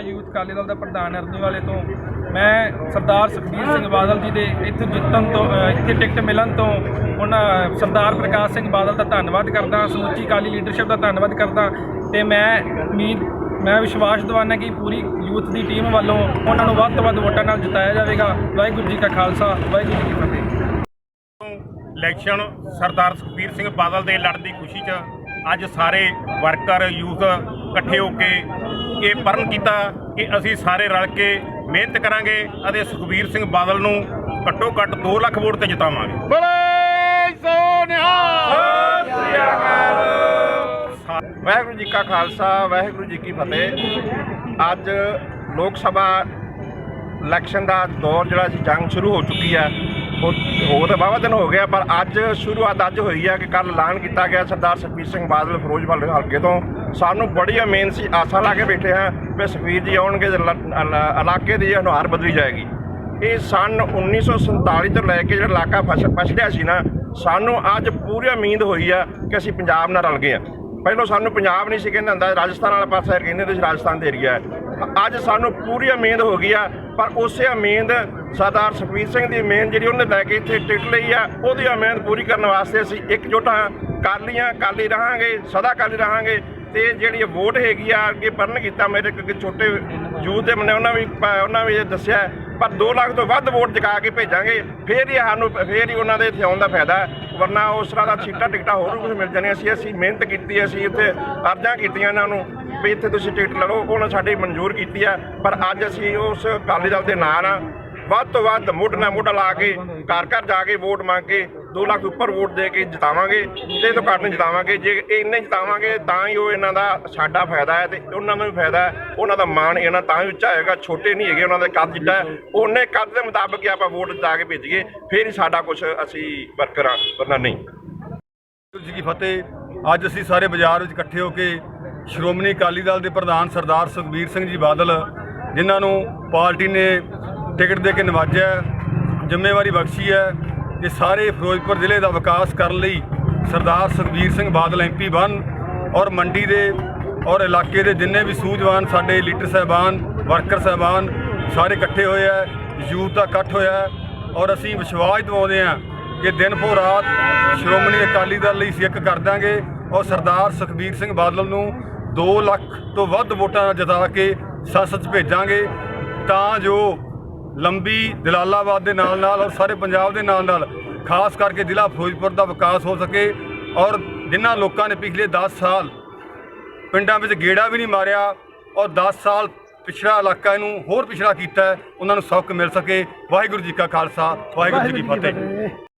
Youth Akali Dal ਦਾ ਪ੍ਰਧਾਨ ਅਰਨੀ ਵਾਲੇ ਤੋਂ, ਮੈਂ ਸਰਦਾਰ ਸੁਖਬੀਰ ਸਿੰਘ ਬਾਦਲ ਜੀ ਦੇ ਇੱਥੇ ਜਿੱਤਣ ਤੋਂ ਇੱਥੇ ਟਿਕਟ ਮਿਲਣ ਤੋਂ ਉਹਨਾਂ ਸਰਦਾਰ ਪ੍ਰਕਾਸ਼ ਸਿੰਘ ਬਾਦਲ ਦਾ ਧੰਨਵਾਦ ਕਰਦਾ, ਸਮੁੱਚੀ ਅਕਾਲੀ ਲੀਡਰਸ਼ਿਪ ਦਾ ਧੰਨਵਾਦ ਕਰਦਾ ਤੇ ਮੈਂ ਉਮੀਦ, ਮੈਂ ਵਿਸ਼ਵਾਸ ਦਿਵਾਨਾ ਕਿ ਪੂਰੀ ਯੂਥ ਦੀ ਟੀਮ ਵੱਲੋਂ ਉਹਨਾਂ ਨੂੰ ਵੱਧ ਤੋਂ ਵੱਧ ਵੋਟਾਂ ਨਾਲ ਜਿਤਾਇਆ ਜਾਵੇਗਾ। ਵਾਹਿਗੁਰੂ ਜੀ ਕਾ ਖਾਲਸਾ, ਵਾਹਿਗੁਰੂ ਜੀ ਕੀ ਫਤਿਹ। ਇਲੈਕਸ਼ਨ, ਸਰਦਾਰ ਸੁਖਬੀਰ ਸਿੰਘ ਬਾਦਲ ਦੇ ਲੜਨ ਦੀ ਖੁਸ਼ੀ 'ਚ ਅੱਜ ਸਾਰੇ ਵਰਕਰ, ਯੂਥ ਇਕੱਠੇ ਹੋ ਕੇ ਇਹ ਪਰਨ ਕੀਤਾ ਕਿ ਅਸੀਂ ਸਾਰੇ ਰਲ ਕੇ ਮਿਹਨਤ ਕਰਾਂਗੇ ਅਤੇ ਸੁਖਬੀਰ ਸਿੰਘ ਬਾਦਲ ਨੂੰ ਘੱਟੋ ਘੱਟ 2 ਲੱਖ ਵੋਟ ਤੇ ਜਿਤਾਵਾਂਗੇ। ਬੋਲੇ ਸੋ ਨਿਹਾਲ! ਵਾਹਿਗੁਰੂ ਜੀ ਕਾ ਖਾਲਸਾ ਵਾਹਿਗੁਰੂ ਜੀ ਕੀ ਫਤਿਹ। ਅੱਜ ਲੋਕ ਸਭਾ ਇਲੈਕਸ਼ਨ ਦਾ ਦੌਰ ਜਿਹੜਾ ਸੀ ਜੰਗ ਸ਼ੁਰੂ ਹੋ ਚੁੱਕੀ ਹੈ ਉਹ ਤਾਂ ਵਾਹਵਾ ਦਿਨ ਹੋ ਗਿਆ ਪਰ ਅੱਜ ਸ਼ੁਰੂਆਤ ਅੱਜ ਹੋਈ ਹੈ ਕਿ ਕੱਲ ਐਲਾਨ ਕੀਤਾ ਗਿਆ ਸਰਦਾਰ ਸੁਖਬੀਰ ਸਿੰਘ ਬਾਦਲ ਫਿਰੋਜ਼ਪੁਰ ਹਲਕੇ ਤੋਂ। ਸਾਨੂੰ ਬੜੀ ਉਮੀਦ ਸੀ, ਆਸਾਂ ਲਾ ਕੇ ਬੈਠੇ ਹਾਂ ਵੀ ਸੁਖਬੀਰ ਜੀ ਆਉਣਗੇ ਤੇ ਇਲਾਕੇ ਦੀ ਹਨੁਹਾਰ ਬਦਲੀ ਜਾਏਗੀ। ਇਹ ਸਨ 1947 ਤੋਂ ਲੈ ਕੇ ਜਿਹੜਾ ਇਲਾਕਾ ਫਸ ਫਸੜਿਆ ਸੀ ਨਾ, ਸਾਨੂੰ ਅੱਜ ਪੂਰੀ ਉਮੀਦ ਹੋਈ ਆ ਕਿ ਅਸੀਂ ਪੰਜਾਬ ਨਾਲ ਰਲ ਗਏ ਆ। ਪਹਿਲਾਂ ਸਾਨੂੰ ਪੰਜਾਬ ਨਹੀਂ ਸੀ ਕਹਿੰਦਾ ਹੁੰਦਾ, ਰਾਜਸਥਾਨ ਵਾਲਾ ਪਾਸਾ ਕਹਿੰਦੇ ਤੁਸੀਂ ਰਾਜਸਥਾਨ ਦੇ ਏਰੀਆ ਹੈ। ਅੱਜ ਸਾਨੂੰ ਪੂਰੀ ਉਮੀਦ ਹੋ ਗਈ ਆ, ਪਰ ਉਸੇ ਉਮੀਦ ਸਰਦਾਰ ਸੁਖਬੀਰ ਸਿੰਘ ਦੀ ਉਮੀਦ ਜਿਹੜੀ ਉਹਨੇ ਲੈ ਕੇ ਇੱਥੇ ਟਿਕਟ ਲਈ ਆ, ਉਹਦੀ ਉਮੀਦ ਪੂਰੀ ਕਰਨ ਵਾਸਤੇ ਅਸੀਂ ਇਕਜੁੱਟ ਹਾਂ। ਕਾਲੀਆਂ ਕਾਲੀ ਰਹਾਂਗੇ, ਸਦਾ ਕਾਲੀ ਰਹਾਂਗੇ ਤੇ ਜਿਹੜੀ ਵੋਟ ਹੈਗੀ ਆ, ਅੱਗੇ ਪਰਨ ਕੀਤਾ ਮੇਰੇ ਕੋਲ ਛੋਟੇ ਯੂਥ ਦੇ ਮਨੇ ਉਹਨਾਂ ਵੀ ਉਹਨਾਂ ਵੀ ਇਹ ਦੱਸਿਆ ਪਰ 2 ਲੱਖ ਤੋਂ ਵੱਧ ਵੋਟ ਜਗਾ ਕੇ ਭੇਜਾਂਗੇ, ਫੇਰ ਹੀ ਸਾਨੂੰ, ਫੇਰ ਹੀ ਉਹਨਾਂ ਦੇ ਇੱਥੇ ਆਉਣ ਦਾ ਫਾਇਦਾ ਵਰਨਾ ਉਸ ਤਰ੍ਹਾਂ ਦਾ ਸੀਟਾਂ ਟਿਕਟਾਂ ਹੋਰ ਵੀ ਕੁਝ ਮਿਲ ਜਾਣੀਆਂ ਸੀ, ਅਸੀਂ ਮਿਹਨਤ ਕੀਤੀ, ਅਸੀਂ ਇੱਥੇ ਅਰਜ਼ਾਂ ਕੀਤੀਆਂ ਇਹਨਾਂ ਨੂੰ। ਵੀ ਇੱਥੇ ਤੁਸੀਂ ਟਿਕਟ ਲੈ ਲਓ ਉਹਨਾਂ ਸਾਡੀ ਮਨਜ਼ੂਰ ਕੀਤੀ ਆ, ਪਰ ਅੱਜ ਅਸੀਂ ਉਸ ਅਕਾਲੀ ਦਲ ਦੇ ਨਾਲ ਆ। ਵੱਧ ਤੋਂ ਵੱਧ ਮੁੱਢ ਨਾਲ ਮੁੱਢ ਲਾ ਕੇ, ਘਰ ਘਰ ਜਾ ਕੇ ਵੋਟ ਮੰਗ ਕੇ 2 ਲੱਖ ਉੱਪਰ ਵੋਟ ਦੇ ਕੇ ਜਿਤਾਵਾਂਗੇ, ਤੇ ਇਹ ਤੋਂ ਘੱਟ ਨਹੀਂ ਜਿਤਾਵਾਂਗੇ। ਜੇ ਇਹ ਇੰਨੇ ਜਿਤਾਵਾਂਗੇ, ਤਾਂ ਹੀ ਉਹ ਇਹਨਾਂ ਦਾ ਸਾਡਾ ਫਾਇਦਾ ਹੈ, ਤੇ ਉਹਨਾਂ ਨੂੰ ਵੀ ਫਾਇਦਾ ਹੈ। ਉਹਨਾਂ ਦਾ ਮਾਣ ਇਹਨਾਂ ਤਾਂ ਹੀ ਉੱਚਾ ਹੋਏਗਾ, ਛੋਟੇ ਨਹੀਂ ਹੈਗੇ, ਉਹਨਾਂ ਦਾ ਕੱਦ ਜਿੱਡਾ ਉਹਨੇ ਕੱਦ ਦੇ ਮੁਤਾਬਕ ਆਪਾਂ ਵੋਟ ਜਾ ਕੇ ਭੇਜੀਏ, ਫਿਰ ਹੀ ਸਾਡਾ ਕੁਝ ਅਸੀਂ ਵਰਕਰਾਂ, ਵਰਨਾ ਨਹੀਂ। ਜੀ ਕੀ ਫਤਿਹ? ਅੱਜ ਅਸੀਂ ਸਾਰੇ ਬਾਜ਼ਾਰ ਵਿੱਚ ਇਕੱਠੇ ਹੋ ਕੇ ਸ਼੍ਰੋਮਣੀ ਅਕਾਲੀ ਦਲ ਦੇ ਪ੍ਰਧਾਨ ਸਰਦਾਰ ਸੁਖਬੀਰ ਸਿੰਘ ਜੀ ਬਾਦਲ, ਜਿਨ੍ਹਾਂ ਨੂੰ ਪਾਰਟੀ ਨੇ ਟਿਕਟ ਦੇ ਕੇ ਨਵਾਜਿਆ ਜ਼ਿੰਮੇਵਾਰੀ ਬਖਸ਼ੀ ਹੈ ਕਿ ਸਾਰੇ ਫਿਰੋਜ਼ਪੁਰ ਜ਼ਿਲ੍ਹੇ ਦਾ ਵਿਕਾਸ ਕਰਨ ਲਈ ਸਰਦਾਰ ਸੁਖਬੀਰ ਸਿੰਘ ਬਾਦਲ ਐਮਪੀ ਬਣ ਔਰ ਮੰਡੀ ਦੇ ਔਰ ਇਲਾਕੇ ਦੇ ਜਿੰਨੇ ਵੀ ਸੂਝਵਾਨ ਸਾਡੇ ਲੀਡਰ ਸਾਹਿਬਾਨ, ਵਰਕਰ ਸਾਹਿਬਾਨ, ਸਾਰੇ ਇਕੱਠੇ ਹੋਏ ਹੈ, ਯੂਥ ਦਾ ਇਕੱਠ ਹੋਇਆ ਔਰ ਅਸੀਂ ਵਿਸ਼ਵਾਸ ਦਿਵਾਉਂਦੇ ਹਾਂ ਕਿ ਦਿਨ ਪੋ ਰਾਤ ਸ਼੍ਰੋਮਣੀ ਅਕਾਲੀ ਦਲ ਲਈ ਅਸੀਂ ਇੱਕ ਕਰ ਦਾਂਗੇ ਔਰ ਸਰਦਾਰ ਸੁਖਬੀਰ ਸਿੰਘ ਬਾਦਲ ਨੂੰ 2 ਲੱਖ ਤੋਂ ਵੱਧ ਵੋਟਾਂ ਜਿਤਾ ਕੇ ਸੰਸਦ ਭੇਜਾਂਗੇ ਤਾਂ ਜੋ ਲੰਬੀ ਜਲਾਲਾਬਾਦ ਦੇ ਨਾਲ ਨਾਲ ਔਰ ਸਾਰੇ ਪੰਜਾਬ ਦੇ ਨਾਲ ਨਾਲ ਖਾਸ ਕਰਕੇ ਜ਼ਿਲ੍ਹਾ ਫਿਰੋਜ਼ਪੁਰ ਦਾ ਵਿਕਾਸ ਹੋ ਸਕੇ ਔਰ ਜਿਨ੍ਹਾਂ ਲੋਕਾਂ ਨੇ ਪਿਛਲੇ 10 ਸਾਲ ਪਿੰਡਾਂ ਵਿੱਚ ਗੇੜਾ ਵੀ ਨਹੀਂ ਮਾਰਿਆ ਔਰ 10 ਸਾਲ ਪਿਛੜਾ ਇਲਾਕਾ ਇਹਨੂੰ ਹੋਰ ਪਿਛੜਾ ਕੀਤਾ ਉਹਨਾਂ ਨੂੰ ਸੌਖ ਮਿਲ ਸਕੇ। ਵਾਹਿਗੁਰੂ ਜੀ ਕਾ ਖਾਲਸਾ ਵਾਹਿਗੁਰੂ ਜੀ ਕੀ ਫਤਿਹ।